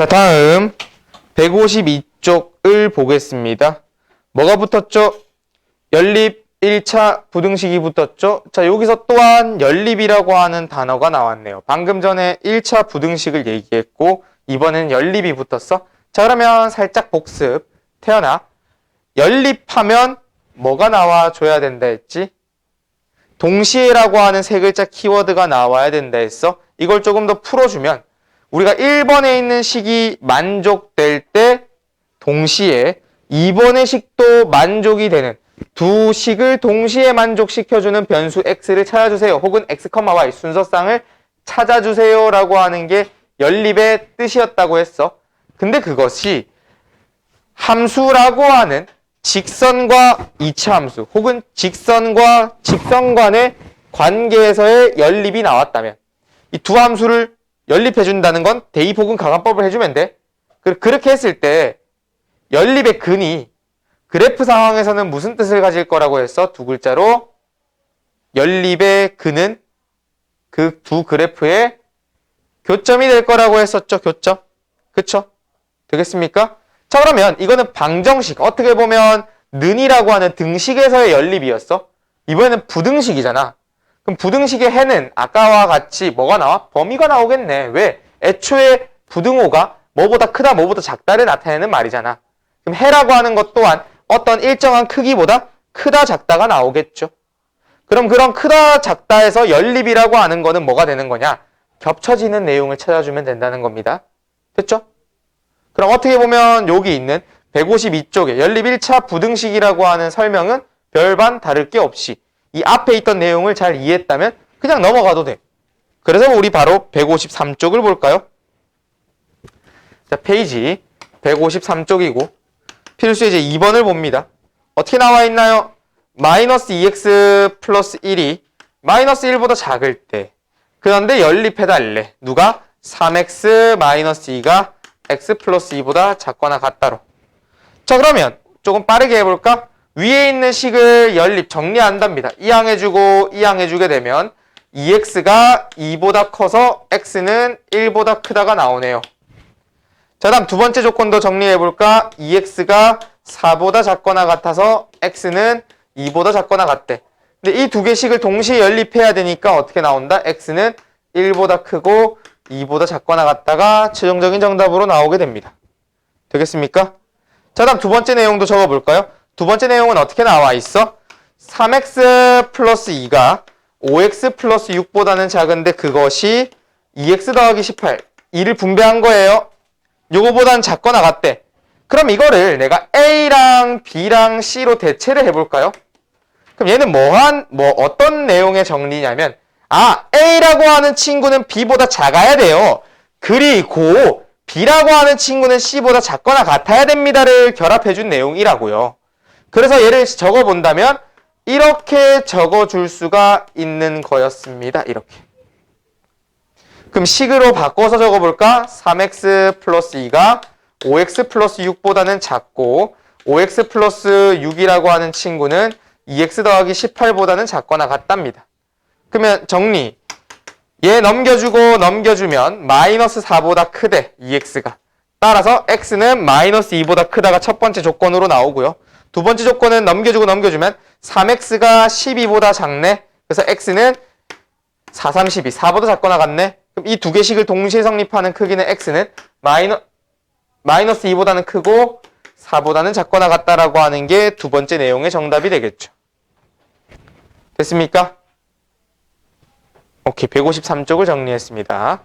자, 다음 152쪽을 보겠습니다. 뭐가 붙었죠? 연립 1차 부등식이 붙었죠? 자, 여기서 또한 연립이라고 하는 단어가 나왔네요. 방금 전에 1차 부등식을 얘기했고, 이번엔 연립이 붙었어. 자, 그러면 살짝 복습. 태어나. 연립하면 뭐가 나와줘야 된다 했지? 동시에라고 하는 세 글자 키워드가 나와야 된다 했어. 이걸 조금 더 풀어주면 우리가 1번에 있는 식이 만족될 때 동시에 2번의 식도 만족이 되는 두 식을 동시에 만족시켜주는 변수 x를 찾아주세요. 혹은 x, y 순서상을 찾아주세요 라고 하는 게 연립의 뜻이었다고 했어. 근데 그것이 함수라고 하는 직선과 이차 함수 혹은 직선과 직선 간의 관계에서의 연립이 나왔다면 이 두 함수를 연립해 준다는 건 대입 혹은 가관법을 해주면 돼. 그- 그렇게 했을 때 연립의 근이 그래프 상황에서는 무슨 뜻을 가질 거라고 했어? 두 글자로 연립의 근은 그 두 그래프의 교점이 될 거라고 했었죠. 교점. 그쵸? 되겠습니까? 자 그러면 이거는 방정식 어떻게 보면 는이라고 하는 등식에서의 연립이었어 이번에는 부등식이잖아 그럼 부등식의 해는 아까와 같이 뭐가 나와? 범위가 나오겠네 왜? 애초에 부등호가 뭐보다 크다 뭐보다 작다를 나타내는 말이잖아 그럼 해라고 하는 것 또한 어떤 일정한 크기보다 크다 작다가 나오겠죠 그럼 그런 크다 작다에서 연립이라고 하는 거는 뭐가 되는 거냐 겹쳐지는 내용을 찾아주면 된다는 겁니다 됐죠? 그럼 어떻게 보면 여기 있는 152쪽에 연립 1차 부등식이라고 하는 설명은 별반 다를 게 없이 이 앞에 있던 내용을 잘 이해했다면 그냥 넘어가도 돼. 그래서 우리 바로 153쪽을 볼까요? 자, 페이지 153쪽이고 필수 이제 2번을 봅니다. 어떻게 나와 있나요? 마이너스 2x 플러스 1이 마이너스 1보다 작을 때 그런데 연립해달래. 누가? 3x 마이너스 2가 x 플러스 2보다 작거나 같다로. 자 그러면 조금 빠르게 해볼까? 위에 있는 식을 연립 정리한답니다. 이항해주고 이항해주게 되면 2x가 2보다 커서 x는 1보다 크다가 나오네요. 자 다음 두 번째 조건도 정리해볼까? 2x가 4보다 작거나 같아서 x는 2보다 작거나 같대. 근데 이 두개 식을 동시에 연립해야 되니까 어떻게 나온다? x는 1보다 크고 2보다 작거나 같다가 최종적인 정답으로 나오게 됩니다. 되겠습니까? 자, 다음 두 번째 내용도 적어볼까요? 두 번째 내용은 어떻게 나와 있어? 3x 플러스 2가 5x 플러스 6보다는 작은데 그것이 2x 더하기 18, 2를 분배한 거예요. 요거보단 작거나 같대. 그럼 이거를 내가 A랑 B랑 C로 대체를 해볼까요? 그럼 얘는 뭐한, 뭐 어떤 내용의 정리냐면 아, A라고 하는 친구는 B보다 작아야 돼요. 그리고 B라고 하는 친구는 C보다 작거나 같아야 됩니다를 결합해준 내용이라고요. 그래서 얘를 적어본다면 이렇게 적어줄 수가 있는 거였습니다. 이렇게. 그럼 식으로 바꿔서 적어볼까? 3x 플러스 2가 5x 플러스 6보다는 작고 5x 플러스 6이라고 하는 친구는 2x 더하기 18보다는 작거나 같답니다. 그러면 정리. 얘 넘겨주고 넘겨주면 마이너스 4보다 크대 2x가. 따라서 x는 마이너스 2보다 크다가 첫 번째 조건으로 나오고요. 두 번째 조건은 넘겨주고 넘겨주면 3x가 12보다 작네. 그래서 x는 4, 3, 12. 4보다 작거나 같네. 그럼 이 두 개식을 동시에 성립하는 크기는 x는 마이너, 마이너스 2보다는 크고 4보다는 작거나 같다라고 하는 게 두 번째 내용의 정답이 되겠죠. 됐습니까? 오케이, 153쪽을 정리했습니다.